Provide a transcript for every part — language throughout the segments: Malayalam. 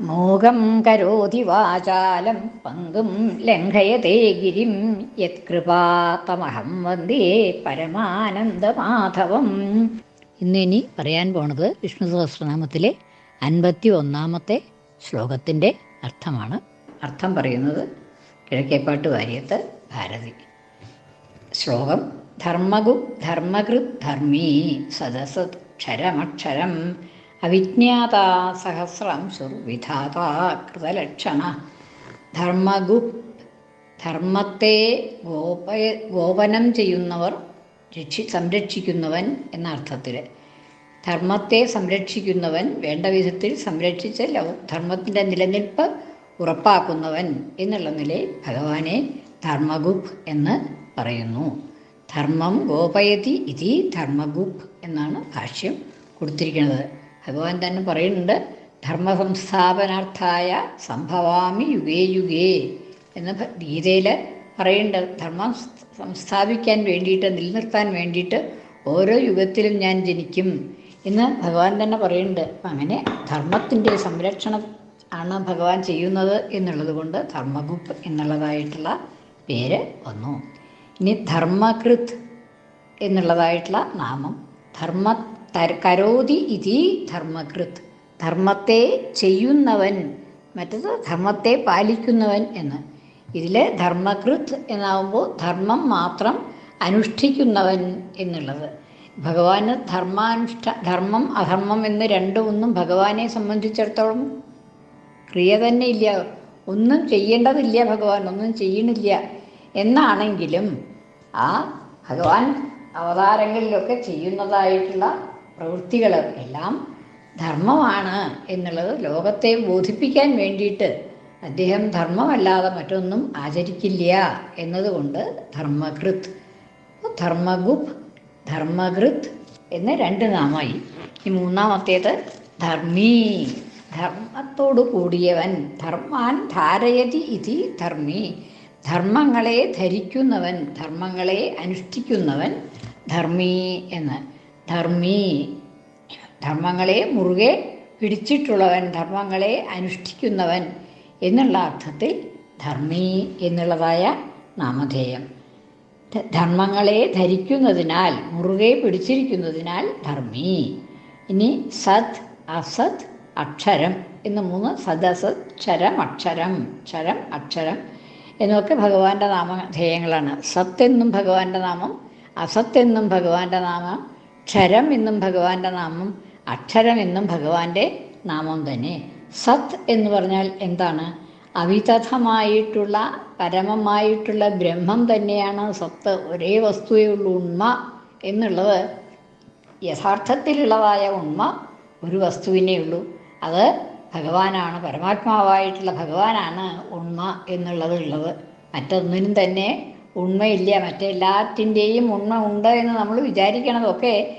മൂകം കരോതി വാചാലം പങ്കും ലംഘയത്തെ ഗിരിം. യത്കൃപാത്തമഹം വന്ദേ പരമാനന്ദമാധവം. ഇനി പറയാൻ പോണത് വിഷ്ണു സഹസ്രനാമത്തിലെ അൻപത്തി ഒന്നാമത്തെ ശ്ലോകത്തിന്റെ അർത്ഥമാണ്. അർത്ഥം പറയുന്നത് കിഴക്കേപ്പാട്ട് വാര്യത്ത് ഭാരതി. ശ്ലോകം ധർമ്മഗു ധർമ്മകൃത് ധർമ്മീ സദസത് ക്ഷരമക്ഷരം അവിജ്ഞാത സുർവിധാതാകൃതലക്ഷണ വിധാത കൃതലക്ഷണ. ധർമ്മഗു ധർമ്മത്തെ ഗോപയ ഗോപനം ചെയ്യുന്നവർ രക്ഷി സംരക്ഷിക്കുന്നവൻ എന്ന അർത്ഥത്തിൽ ധർമ്മത്തെ സംരക്ഷിക്കുന്നവൻ വേണ്ട വിധത്തിൽ സംരക്ഷിച്ച് ധർമ്മത്തിന്റെ നിലനിൽപ്പ് ഉറപ്പാക്കുന്നവൻ എന്നുള്ള നിലയിൽ ഭഗവാനെ ധർമ്മഗുപ് എന്ന് പറയുന്നു. ധർമ്മം ഗോപയതി ഇതി ധർമ്മഗുപ് എന്നാണ് ഭാഷ്യം കൊടുത്തിരിക്കുന്നത്. ഭഗവാൻ തന്നെ പറയുന്നുണ്ട് ധർമ്മ സംസ്ഥാപനാർത്ഥായ സംഭവാമി യുഗേ യുഗേ എന്ന് ഗീതയിൽ പറയുന്നുണ്ട്. ധർമ്മം സംസ്ഥാപിക്കാൻ വേണ്ടിയിട്ട് നിലനിർത്താൻ വേണ്ടിയിട്ട് ഓരോ യുഗത്തിലും ഞാൻ ജനിക്കും എന്ന് ഭഗവാൻ തന്നെ പറയുന്നുണ്ട്. അങ്ങനെ ധർമ്മത്തിന്റെ സംരക്ഷണം ആണ് ഭഗവാൻ ചെയ്യുന്നത് എന്നുള്ളത് കൊണ്ട് ധർമ്മഗുപ്പ് എന്നുള്ളതായിട്ടുള്ള പേര് വന്നു. ഇനി ധർമ്മകൃത് എന്നുള്ളതായിട്ടുള്ള നാമം ധർമ്മ കരോതി ഇതി ധർമ്മകൃത്. ധർമ്മത്തെ ചെയ്യുന്നവൻ മറ്റത് ധർമ്മത്തെ പാലിക്കുന്നവൻ എന്ന്. ഇതിൽ ധർമ്മകൃത് എന്നാവുമ്പോൾ ധർമ്മം മാത്രം അനുഷ്ഠിക്കുന്നവൻ എന്നുള്ളത്. ഭഗവാന് ധർമാനുഷ്ഠ ധർമ്മം അധർമ്മം എന്ന് രണ്ടും ഒന്നും ഭഗവാനെ സംബന്ധിച്ചിടത്തോളം ക്രിയ തന്നെ ഇല്ല. ഒന്നും ചെയ്യേണ്ടതില്ല ഭഗവാൻ ഒന്നും ചെയ്യണില്ല. എന്നാണെങ്കിലും ആ ഭഗവാൻ അവതാരങ്ങളിലൊക്കെ ചെയ്യുന്നതായിട്ടുള്ള പ്രവൃത്തികൾ എല്ലാം ധർമ്മമാണ് എന്നുള്ളത് ലോകത്തെ ബോധിപ്പിക്കാൻ വേണ്ടിയിട്ട് അദ്ദേഹം ധർമ്മമല്ലാതെ മറ്റൊന്നും ആചരിക്കില്ല എന്നതുകൊണ്ട് ധർമ്മകൃത്. ധർമ്മഗുപ് ധർമ്മകൃത് എന്ന രണ്ട് നാമായി ഈ മൂന്നാമത്തേത് ധർമ്മീ ധർമ്മത്തോടു കൂടിയവൻ. ധർമ്മാൻ ധാരയതി ഇതി ധർമ്മി. ധർമ്മങ്ങളെ ധരിക്കുന്നവൻ ധർമ്മങ്ങളെ അനുഷ്ഠിക്കുന്നവൻ ധർമ്മി എന്ന്. ധർമ്മി. ധർമ്മങ്ങളെ മുറുകെ പിടിച്ചിട്ടുള്ളവൻ ധർമ്മങ്ങളെ അനുഷ്ഠിക്കുന്നവൻ എന്നുള്ള അർത്ഥത്തിൽ ധർമ്മി എന്നുള്ളതായ നാമധേയം. ധർമ്മങ്ങളെ ധരിക്കുന്നതിനാൽ മുറുകെ പിടിച്ചിരിക്കുന്നതിനാൽ ധർമ്മി. ഇനി സത് അസത് അക്ഷരം എന്ന് മൂന്ന് സദസത് ക്ഷരം അക്ഷരം ക്ഷരം അക്ഷരം എന്നൊക്കെ ഭഗവാന്റെ നാമധേയങ്ങളാണ്. സത്ത് എന്നും ഭഗവാന്റെ നാമം അസത്ത് എന്നും ഭഗവാന്റെ നാമം ക്ഷരം എന്നും ഭഗവാന്റെ നാമം അക്ഷരം എന്നും ഭഗവാന്റെ നാമം തന്നെ. സത് എന്ന് പറഞ്ഞാൽ എന്താണ്? അവിതഥമായിട്ടുള്ള പരമമായിട്ടുള്ള ബ്രഹ്മം തന്നെയാണ് സത്ത്. ഒരേ വസ്തുവേ ഉള്ളൂ ഉണ്മ എന്നുള്ളത്. യഥാർത്ഥത്തിലുള്ളതായ ഉണ്മ ഒരു വസ്തുവിനേ ഉള്ളൂ. അത് ഭഗവാനാണ് പരമാത്മാവായിട്ടുള്ള ഭഗവാനാണ് ഉണ്മ എന്നുള്ളത് ഉള്ളത്. മറ്റൊന്നിനും തന്നെ ഉണ്മയില്ല മറ്റെല്ലാറ്റിന്റെയും ഉണ്മ ഉണ്ട് എന്ന് നമ്മൾ വിചാരിക്കണതൊക്കെ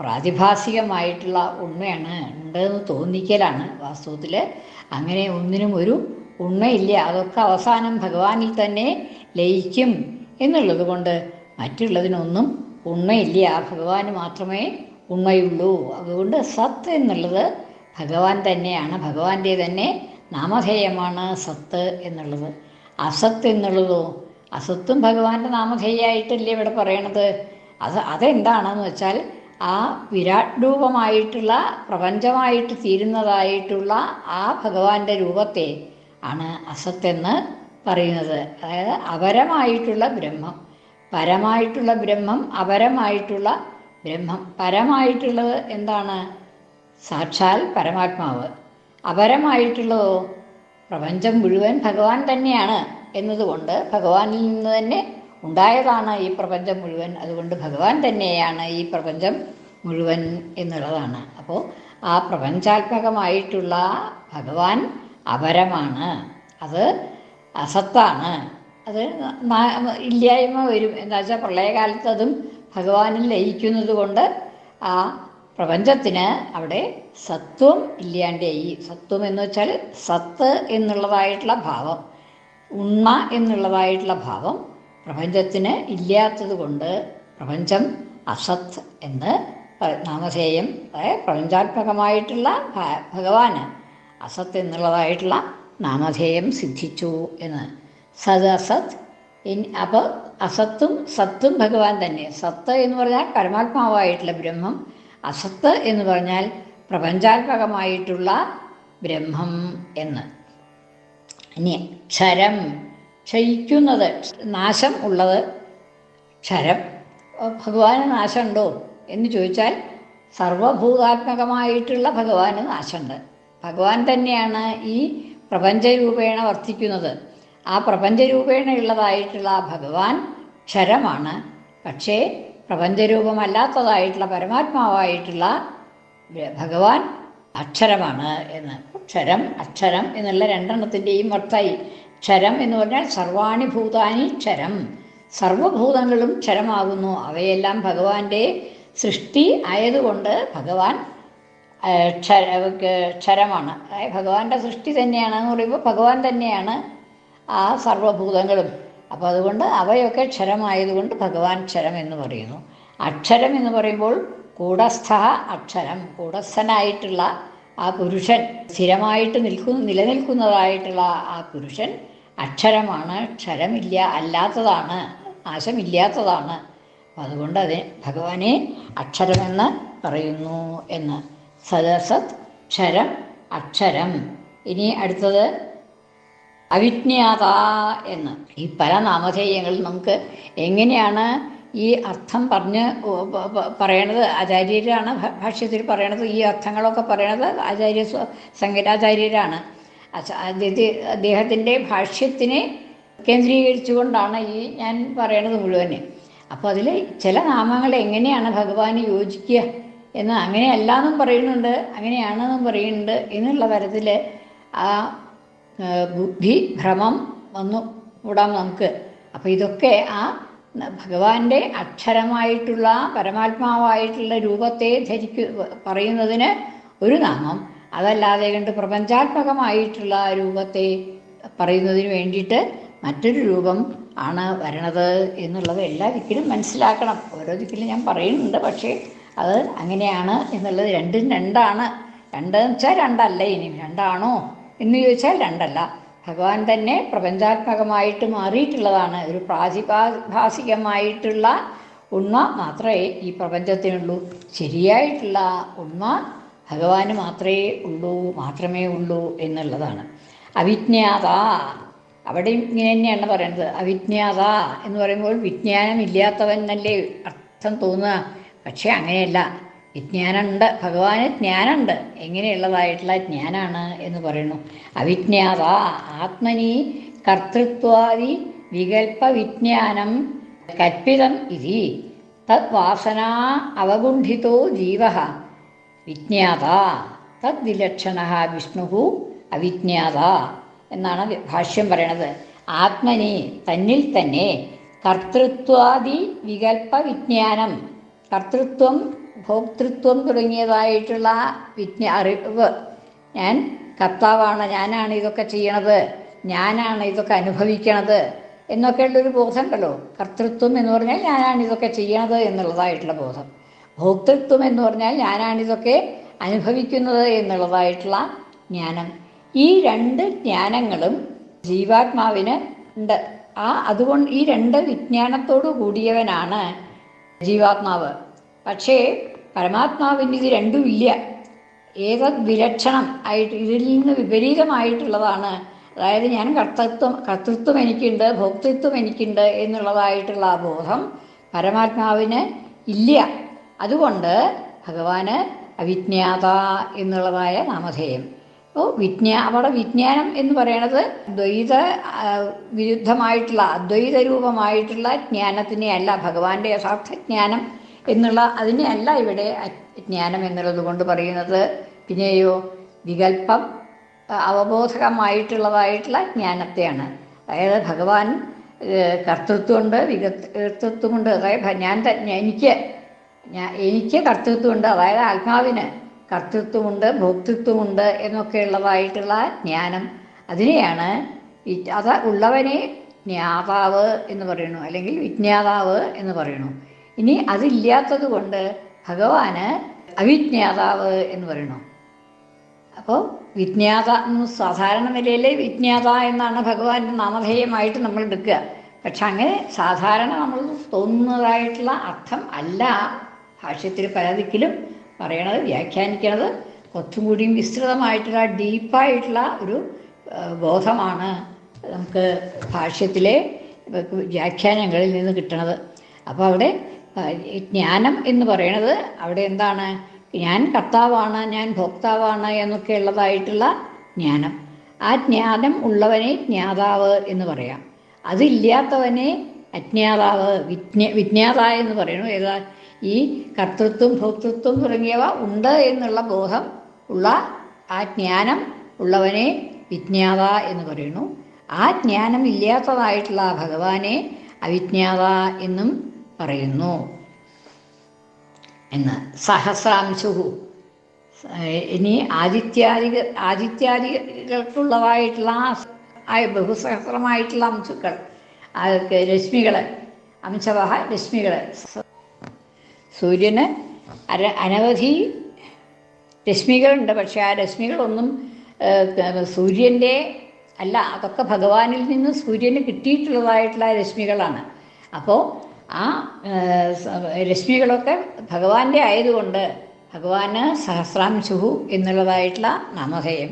പ്രാതിഭാസികമായിട്ടുള്ള ഉണ്മയാണ് ഉണ്ടെന്ന് തോന്നിക്കലാണ് വാസ്തവത്തിൽ അങ്ങനെ ഒന്നിനും ഒരു ഉണ്മയില്ല. അതൊക്കെ അവസാനം ഭഗവാനിൽ തന്നെ ലയിക്കും എന്നുള്ളത് കൊണ്ട് മറ്റുള്ളതിനൊന്നും ഉണ്മയില്ല. ഭഗവാന് മാത്രമേ ഉണ്മയുള്ളൂ. അതുകൊണ്ട് സത്ത് എന്നുള്ളത് ഭഗവാൻ തന്നെയാണ്. ഭഗവാന്റെ തന്നെ നാമധേയമാണ് സത്ത് എന്നുള്ളത്. അസത്ത് എന്നുള്ളതോ അസത്തും ഭഗവാന്റെ നാമധേയായിട്ടല്ലേ ഇവിടെ പറയണത്? അത് അതെന്താണെന്ന് വെച്ചാൽ ആ വിരാട് രൂപമായിട്ടുള്ള പ്രപഞ്ചമായിട്ട് തീരുന്നതായിട്ടുള്ള ആ ഭഗവാന്റെ രൂപത്തെ ആണ് അസത്തെന്ന് പറയുന്നത്. അതായത് അപരമായിട്ടുള്ള ബ്രഹ്മം. പരമായിട്ടുള്ള ബ്രഹ്മം അപരമായിട്ടുള്ള ബ്രഹ്മം. പരമായിട്ടുള്ളത് എന്താണ്? സാക്ഷാൽ പരമാത്മാവ്. അപരമായിട്ടുള്ളതോ? പ്രപഞ്ചം മുഴുവൻ ഭഗവാൻ തന്നെയാണ്. എന്നതുകൊണ്ട് ഭഗവാനിൽ നിന്ന് തന്നെ ഉണ്ടായതാണ് ഈ പ്രപഞ്ചം മുഴുവൻ. അതുകൊണ്ട് ഭഗവാൻ തന്നെയാണ് ഈ പ്രപഞ്ചം മുഴുവൻ എന്നുള്ളതാണ്. അപ്പോൾ ആ പ്രപഞ്ചാത്മകമായിട്ടുള്ള ഭഗവാൻ അപരമാണ്. അത് അസത്താണ്. അത് ഇല്ലായ്മ വരും. എന്താ വെച്ചാൽ പ്രളയകാലത്ത് അതും ഭഗവാനിൽ ലയിക്കുന്നത് കൊണ്ട് ആ പ്രപഞ്ചത്തിന് അവിടെ സത്വം ഇല്ലാണ്ടായി. സത്വം എന്ന് വെച്ചാൽ സത്ത് എന്നുള്ളതായിട്ടുള്ള ഭാവം. ഉണ്മ എന്നുള്ളതായിട്ടുള്ള ഭാവം പ്രപഞ്ചത്തിന് ഇല്ലാത്തത് കൊണ്ട് പ്രപഞ്ചം അസത് എന്ന് നാമധേയം അതായത് പ്രപഞ്ചാത്മകമായിട്ടുള്ള ഭഗവാന് അസത്ത് എന്നുള്ളതായിട്ടുള്ള നാമധേയം സിദ്ധിച്ചു എന്ന്. സത് അസത്. അപ്പോൾ അസത്തും സത്തും ഭഗവാൻ തന്നെ. സത്ത് എന്ന് പറഞ്ഞാൽ പരമാത്മാവായിട്ടുള്ള ബ്രഹ്മം. അസത്ത് എന്ന് പറഞ്ഞാൽ പ്രപഞ്ചാത്മകമായിട്ടുള്ള ബ്രഹ്മം എന്ന്. ഇനി ക്ഷരം ക്ഷയിക്കുന്നത് നാശം ഉള്ളത് ക്ഷരം. ഭഗവാന് നാശമുണ്ടോ എന്ന് ചോദിച്ചാൽ സർവഭൂതാത്മകമായിട്ടുള്ള ഭഗവാന് നാശമുണ്ട്. ഭഗവാൻ തന്നെയാണ് ഈ പ്രപഞ്ചരൂപേണ വർത്തിക്കുന്നത്. ആ പ്രപഞ്ചരൂപേണയുള്ളതായിട്ടുള്ള ആ ഭഗവാൻ ക്ഷരമാണ്. പക്ഷേ പ്രപഞ്ചരൂപമല്ലാത്തതായിട്ടുള്ള പരമാത്മാവായിട്ടുള്ള ഭഗവാൻ അക്ഷരമാണ് എന്ന്. ക്ഷരം അക്ഷരം എന്നുള്ള രണ്ടെണ്ണത്തിന്റെയും വർത്തായി ക്ഷരം എന്ന് പറഞ്ഞാൽ സർവാണി ഭൂതാനി ക്ഷരം. സർവഭൂതങ്ങളും ക്ഷരമാകുന്നു. അവയെല്ലാം ഭഗവാന്റെ സൃഷ്ടി ആയതുകൊണ്ട് ഭഗവാൻ ക്ഷര ക്ഷരമാണ്. ഭഗവാന്റെ സൃഷ്ടി തന്നെയാണ് എന്ന് പറയുമ്പോൾ ഭഗവാൻ തന്നെയാണ് ആ സർവഭൂതങ്ങളും. അപ്പോൾ അതുകൊണ്ട് അവയൊക്കെ ക്ഷരമായതുകൊണ്ട് ഭഗവാൻ ക്ഷരം എന്ന് പറയുന്നു. അക്ഷരം എന്ന് പറയുമ്പോൾ കൂടസ്ഥ അക്ഷരം കൂടസ്ഥനായിട്ടുള്ള ആ പുരുഷൻ സ്ഥിരമായിട്ട് നിൽക്കുന്ന നിലനിൽക്കുന്നതായിട്ടുള്ള ആ പുരുഷൻ അക്ഷരമാണ് ക്ഷരമില്ല അല്ലാത്തതാണ് നാശമില്ലാത്തതാണ് അതുകൊണ്ട് അതിന് ഭഗവാനെ അക്ഷരമെന്ന് പറയുന്നു എന്ന്. സദസത് ക്ഷരം അക്ഷരം. ഇനി അടുത്തത് അവിജ്ഞാത എന്ന്. ഈ പല നാമധേയങ്ങളിൽ നമുക്ക് എങ്ങനെയാണ് ഈ അർത്ഥം പറഞ്ഞ് പറയണത് ആചാര്യരാണ്. ഭാഷ്യത്തിൽ പറയണത് ഈ അർത്ഥങ്ങളൊക്കെ പറയണത് ആചാര്യ സംഗീതാചാര്യരാണ്. അദ്ദേഹത്തിന്റെ ഭാഷ്യത്തിനെ കേന്ദ്രീകരിച്ചുകൊണ്ടാണ് ഈ ഞാൻ പറയണത് മുഴുവൻ. അപ്പോൾ അതിൽ ചില നാമങ്ങൾ എങ്ങനെയാണ് ഭഗവാന് യോജിക്കുക എന്ന് അങ്ങനെയല്ല എന്നും പറയുന്നുണ്ട് അങ്ങനെയാണെന്നും പറയുന്നുണ്ട് എന്നുള്ള തരത്തിൽ ആ ബുദ്ധി ഭ്രമം വന്നു കൂടാം നമുക്ക്. അപ്പോൾ ഇതൊക്കെ ആ ഭഗവാന്റെ അക്ഷരമായിട്ടുള്ള പരമാത്മാവായിട്ടുള്ള രൂപത്തെ ധരിക്കു പറയുന്നതിന് ഒരു നാമം. അതല്ലാതെ കണ്ട് പ്രപഞ്ചാത്മകമായിട്ടുള്ള രൂപത്തെ പറയുന്നതിന് വേണ്ടിയിട്ട് മറ്റൊരു രൂപം ആണ് വരണത് എന്നുള്ളത് എല്ലാ ദിക്കിലും മനസ്സിലാക്കണം. ഓരോ ദിക്കിലും ഞാൻ പറയുന്നുണ്ട് പക്ഷേ അത് അങ്ങനെയാണ് എന്നുള്ളത് രണ്ടും രണ്ടാണ്. രണ്ടെന്ന് വെച്ചാൽ രണ്ടല്ല ഇനി? രണ്ടാണോ? എന്ന് ചോദിച്ചാൽ രണ്ടല്ല. ഭഗവാൻ തന്നെ പ്രപഞ്ചാത്മകമായിട്ട് മാറിയിട്ടുള്ളതാണ്. ഒരു പ്രാതിഭാസികമായിട്ടുള്ള ഉണ്മ മാത്രമേ ഈ പ്രപഞ്ചത്തിനുള്ളൂ. ശരിയായിട്ടുള്ള ഉണ്മ ഭഗവാന് മാത്രമേ ഉള്ളൂ മാത്രമേ ഉള്ളൂ എന്നുള്ളതാണ്. അവിജ്ഞാത. അവിടെ ഇങ്ങനെ തന്നെയാണ് പറയുന്നത്. അവിജ്ഞാത എന്ന് പറയുമ്പോൾ വിജ്ഞാനമില്ലാത്തവൻ എന്നല്ലേ അർത്ഥം തോന്നുക? പക്ഷേ അങ്ങനെയല്ല. വിജ്ഞാനമുണ്ട് ഭഗവാന് ജ്ഞാനമുണ്ട് എങ്ങനെയുള്ളതായിട്ടുള്ള ജ്ഞാനാണ് എന്ന് പറയുന്നു. അവിജ്ഞാത ആത്മനി കർത്തൃത്വാദി വികൽപ്പ വിജ്ഞാനം കൽപ്പിതം ഇതി തദ്വാസന അവഗുണ്ഠിതോ ജീവ. വിജ്ഞാത തദ്വിലക്ഷണ വിഷ്ണു അവിജ്ഞാത എന്നാണ് ഭാഷ്യം പറയണത്. ആത്മനി തന്നിൽ തന്നെ കർത്തൃത്വാദി വികൽപ്പ വിജ്ഞാനം കർത്തൃത്വം ഭോക്തൃത്വം തുടങ്ങിയതായിട്ടുള്ള വിജ്ഞ അറിവ്. ഞാൻ കർത്താവാണ് ഞാനാണ് ഇതൊക്കെ ചെയ്യണത് ഞാനാണ് ഇതൊക്കെ അനുഭവിക്കണത് എന്നൊക്കെയുള്ളൊരു ബോധമുണ്ടല്ലോ. കർത്തൃത്വം എന്ന് പറഞ്ഞാൽ ഞാനാണ് ഇതൊക്കെ ചെയ്യണത് എന്നുള്ളതായിട്ടുള്ള ബോധം. ഭോക്തൃത്വം എന്ന് പറഞ്ഞാൽ ഞാനാണ് ഇതൊക്കെ അനുഭവിക്കുന്നത് എന്നുള്ളതായിട്ടുള്ള ജ്ഞാനം. ഈ രണ്ട് ജ്ഞാനങ്ങളും ജീവാത്മാവിന് ഉണ്ട്. ആ അതുകൊണ്ട് ഈ രണ്ട് വിജ്ഞാനത്തോടു കൂടിയവനാണ് ജീവാത്മാവ്. പക്ഷേ പരമാത്മാവിന് ഇത് രണ്ടും ഇല്ല. ഏതത് വിലക്ഷണം ആയിട്ട് ഇതിൽ നിന്ന് വിപരീതമായിട്ടുള്ളതാണ്. അതായത് ഞാൻ കർത്തൃത്വം കർത്തൃത്വം എനിക്കുണ്ട് ഭോക്തൃത്വം എനിക്കുണ്ട് എന്നുള്ളതായിട്ടുള്ള ആ ബോധം പരമാത്മാവിന് ഇല്ല. അതുകൊണ്ട് ഭഗവാന് അവിജ്ഞാത എന്നുള്ളതായ നാമധേയം. അപ്പോൾ വിജ്ഞാ അവിടെ വിജ്ഞാനം എന്ന് പറയുന്നത് ദ്വൈത വിരുദ്ധമായിട്ടുള്ള അദ്വൈത രൂപമായിട്ടുള്ള ജ്ഞാനത്തിനെയല്ല ഭഗവാന്റെ യഥാർത്ഥ ജ്ഞാനം എന്നുള്ള അതിനെ അല്ല ഇവിടെ ജ്ഞാനം എന്നുള്ളത് കൊണ്ട് പറയുന്നത്. പിന്നെയോ വികല്പം അവബോധകമായിട്ടുള്ളതായിട്ടുള്ള ജ്ഞാനത്തെയാണ്. അതായത് ഭഗവാൻ കർത്തൃത്വമുണ്ട് വികർത്തൃത്വമുണ്ട്. അതായത് ഞാൻ എനിക്ക് ഞാൻ എനിക്ക് കർത്തൃത്വമുണ്ട്. അതായത് ആത്മാവിന് കർത്തൃത്വമുണ്ട് ഭോക്തൃത്വമുണ്ട് എന്നൊക്കെയുള്ളതായിട്ടുള്ള ജ്ഞാനം. അതിനെയാണ് അത് ഉള്ളവനെ ജ്ഞാതാവ് എന്ന് പറയുന്നു അല്ലെങ്കിൽ വിജ്ഞാതാവ് എന്ന് പറയുന്നു. ഇനി അതില്ലാത്തത് കൊണ്ട് ഭഗവാന് അവിജ്ഞാതാവ് എന്ന് പറയുന്നു അപ്പോൾ വിജ്ഞാത സാധാരണ നിലയിലെ വിജ്ഞാത എന്നാണ് ഭഗവാന്റെ നാമധേയമായിട്ട് നമ്മൾ എടുക്കുക. പക്ഷെ അങ്ങനെ സാധാരണ നമ്മൾ തോന്നുന്നതായിട്ടുള്ള അർത്ഥം അല്ല. ഭാഷ്യത്തിൽ പല ദിക്കിലും പറയണത് വ്യാഖ്യാനിക്കണത് കുറച്ചും കൂടിയും വിസ്തൃതമായിട്ടുള്ള ഡീപ്പായിട്ടുള്ള ഒരു ബോധമാണ് നമുക്ക് ഭാഷ്യത്തിലെ വ്യാഖ്യാനങ്ങളിൽ നിന്ന് കിട്ടണത്. അപ്പോൾ അവിടെ ജ്ഞാനം എന്ന് പറയുന്നത് അവിടെ എന്താണ്? ഞാൻ കർത്താവാണ് ഞാൻ ഭോക്താവാണ് എന്നൊക്കെ ഉള്ളതായിട്ടുള്ള ജ്ഞാനം. ആ ജ്ഞാനം ഉള്ളവനെ ജ്ഞാതാവ് എന്ന് പറയാം. അതില്ലാത്തവനെ അജ്ഞാതാവ് വിജ്ഞ വിജ്ഞാത എന്ന് പറയുന്നു. ഏതാ? ഈ കർത്തൃത്വം ഭോക്തൃത്വം തുടങ്ങിയവ ഉണ്ട് എന്നുള്ള ബോധം ഉള്ള ആ ജ്ഞാനം ഉള്ളവനെ വിജ്ഞാത എന്ന് പറയുന്നു. ആ ജ്ഞാനം ഇല്ലാത്തതായിട്ടുള്ള ഭഗവാനെ അവിജ്ഞാത എന്നും പറയുന്നു. എന്ന് സഹസ്രാംശുഹു. ഇനി ആദിത്യാദി ആദിത്യാദികൾക്കുള്ളതായിട്ടുള്ള ആ- ബഹുസഹസ്രമായിട്ടുള്ള അംശുക്കൾ രശ്മികൾ അംശവഹ രശ്മികൾ സൂര്യന് അര അനവധി രശ്മികളുണ്ട്. പക്ഷെ ആ രശ്മികളൊന്നും സൂര്യന്റെ അല്ല അതൊക്കെ ഭഗവാനിൽ നിന്ന് സൂര്യന് കിട്ടിയിട്ടുള്ളതായിട്ടുള്ള രശ്മികളാണ്. അപ്പോൾ ആ രശ്മികളൊക്കെ ഭഗവാന്റെ ആയതുകൊണ്ട് ഭഗവാന് സഹസ്രാംശുഹു എന്നുള്ളതായിട്ടുള്ള നാമധേയം.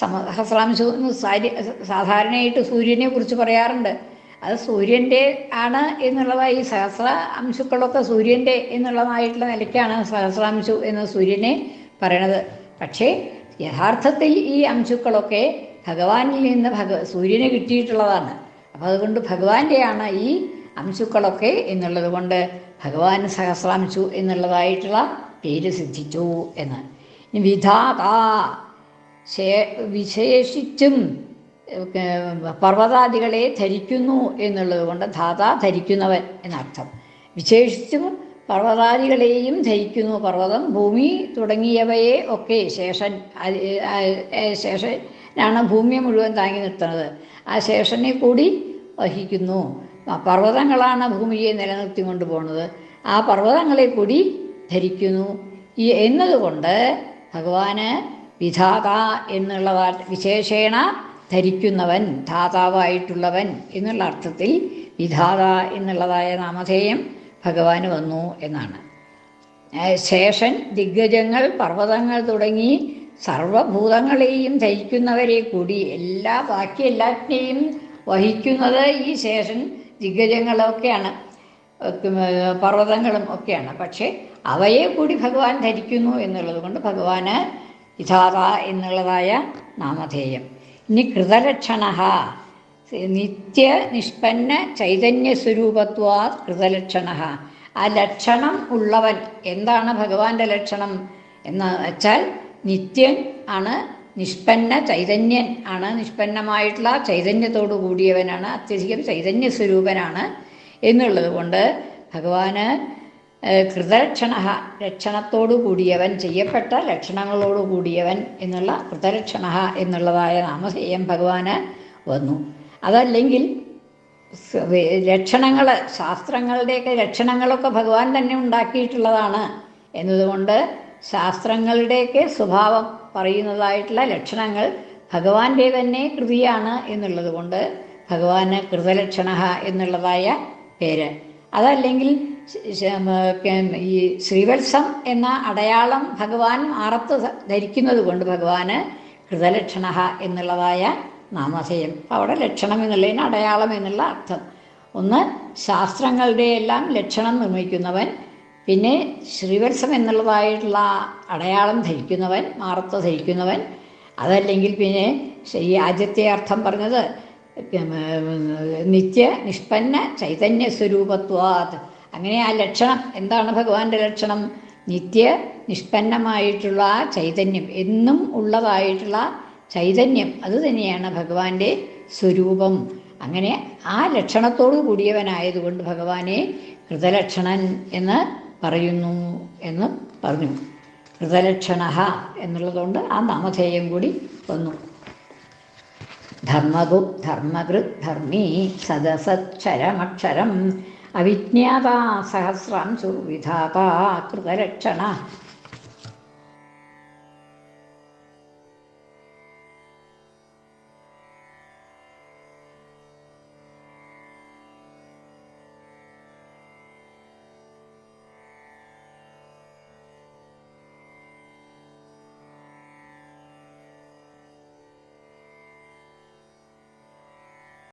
സഹസ്രാംശു എന്ന് സാരി സാധാരണയായിട്ട് സൂര്യനെ കുറിച്ച് പറയാറുണ്ട്. അത് സൂര്യന്റെ ആണ് എന്നുള്ളതായി സഹസ്ര അംശുക്കളൊക്കെ സൂര്യന്റെ എന്നുള്ളതായിട്ടുള്ള നിലയ്ക്കാണ് സഹസ്രാംശു എന്ന് സൂര്യനെ പറയണത്. പക്ഷേ യഥാർത്ഥത്തിൽ ഈ അംശുക്കളൊക്കെ ഭഗവാനിൽ നിന്ന് ഭഗ സൂര്യന് കിട്ടിയിട്ടുള്ളതാണ്. അപ്പോൾ അതുകൊണ്ട് ഭഗവാന്റെയാണ് ഈ അംശുക്കളൊക്കെ എന്നുള്ളത് കൊണ്ട് ഭഗവാൻ സഹസ്രാംശു എന്നുള്ളതായിട്ടുള്ള പേര് സിദ്ധിച്ചു എന്ന്. വിധാതാ വിശേഷിച്ചും പർവതാദികളെ ധരിക്കുന്നു എന്നുള്ളത് കൊണ്ട് ധാത ധരിക്കുന്നവൻ എന്നർത്ഥം. വിശേഷിച്ചും പർവതാദികളെയും ധരിക്കുന്നു. പർവതം ഭൂമി തുടങ്ങിയവയെ ഒക്കെ ശേഷൻ ശേഷനാണ് ഭൂമിയെ മുഴുവൻ താങ്ങി നിർത്തുന്നത്. ആ ശേഷനെ കൂടി വഹിക്കുന്നു. പർവതങ്ങളാണ് ഭൂമിയെ നിലനിർത്തി കൊണ്ടുപോകുന്നത് ആ പർവതങ്ങളെ കൂടി ധരിക്കുന്നു. ഈ എന്നതുകൊണ്ട് ഭഗവാന് വിധാത എന്നുള്ള വിശേഷേണ ധരിക്കുന്നവൻ ധാതാവായിട്ടുള്ളവൻ എന്നുള്ള അർത്ഥത്തിൽ വിധാത എന്നുള്ളതായ നാമധേയം ഭഗവാന് വന്നു എന്നാണ്. ശേഷൻ ദിഗ്ഗജങ്ങൾ പർവതങ്ങൾ തുടങ്ങി സർവഭൂതങ്ങളെയും ധരിക്കുന്നവരെ കൂടി എല്ലാ ബാക്കി എല്ലാറ്റിനെയും വഹിക്കുന്നത് ഈ ശേഷൻ ദിഗ്ഗജങ്ങളൊക്കെയാണ് പർവതങ്ങളും ഒക്കെയാണ്. പക്ഷേ അവയെ കൂടി ഭഗവാൻ ധരിക്കുന്നു എന്നുള്ളത് കൊണ്ട് ഭഗവാന് ഇഥാത എന്നുള്ളതായ നാമധേയം. ഇനി കൃതലക്ഷണ. നിത്യ നിഷ്പന്ന ചൈതന്യ സ്വരൂപത്വാ കൃതലക്ഷണ. ആ ലക്ഷണം ഉള്ളവൻ എന്താണ് ഭഗവാന്റെ ലക്ഷണം എന്ന് വെച്ചാൽ നിത്യൻ ആണ് നിഷ്പന്ന ചൈതന്യൻ ആണ്. നിഷ്പന്നമായിട്ടുള്ള ചൈതന്യത്തോടു കൂടിയവനാണ്. അത്യധികം ചൈതന്യ സ്വരൂപനാണ് എന്നുള്ളത് കൊണ്ട് ഭഗവാന് കൃതലക്ഷണ ലക്ഷണത്തോടു കൂടിയവൻ ചെയ്യപ്പെട്ട ലക്ഷണങ്ങളോട് കൂടിയവൻ എന്നുള്ള കൃതലക്ഷണ എന്നുള്ളതായ നാമധേയം ഭഗവാന് വന്നു. അതല്ലെങ്കിൽ ലക്ഷണങ്ങൾ ശാസ്ത്രങ്ങളുടെയൊക്കെ ലക്ഷണങ്ങളൊക്കെ ഭഗവാൻ തന്നെ ഉണ്ടാക്കിയിട്ടുള്ളതാണ് എന്നതുകൊണ്ട് ശാസ്ത്രങ്ങളുടെയൊക്കെ സ്വഭാവം പറയുന്നതായിട്ടുള്ള ലക്ഷണങ്ങൾ ഭഗവാന്റെ തന്നെ കൃതിയാണ് എന്നുള്ളത് കൊണ്ട് ഭഗവാന് കൃതലക്ഷണ എന്നുള്ളതായ പേര്. അതല്ലെങ്കിൽ ഈ ശ്രീവത്സം എന്ന അടയാളം ഭഗവാൻ ആറത്ത് ധരിക്കുന്നത് കൊണ്ട് ഭഗവാന് കൃതലക്ഷണ എന്നുള്ളതായ നാമധേയം. അവിടെ ലക്ഷണം എന്നുള്ളതിന് അടയാളം എന്നുള്ള അർത്ഥം. ഒന്ന് ശാസ്ത്രങ്ങളുടെ എല്ലാം ലക്ഷണം നിർമ്മിക്കുന്നവൻ പിന്നെ ശ്രീവത്സം എന്നുള്ളതായിട്ടുള്ള അടയാളം ധരിക്കുന്നവൻ മാറത്ത് ധരിക്കുന്നവൻ അതല്ലെങ്കിൽ പിന്നെ ഈ ആദ്യത്തെ അർത്ഥം പറഞ്ഞത് നിത്യ നിഷ്പന്ന ചൈതന്യ സ്വരൂപത്വാത്. അങ്ങനെ ആ ലക്ഷണം എന്താണ് ഭഗവാന്റെ ലക്ഷണം? നിത്യ നിഷ്പന്നമായിട്ടുള്ള ആ ചൈതന്യം എന്നും ഉള്ളതായിട്ടുള്ള ചൈതന്യം അത് തന്നെയാണ് ഭഗവാന്റെ സ്വരൂപം. അങ്ങനെ ആ ലക്ഷണത്തോടു കൂടിയവനായതുകൊണ്ട് ഭഗവാനെ കൃതലക്ഷണൻ എന്ന് പറയുന്നു എന്ന് പറഞ്ഞു. ഋതലക്ഷണ എന്നുള്ളതുകൊണ്ട് ആ നാമധേയം കൂടി വന്നു. ധർമ്മഗു ധർമ്മകൃത് ധർമ്മീ സദസക്ഷരമക്ഷരം അവിജ്ഞാത സഹസ്രാം വിധാത കൃതലക്ഷണ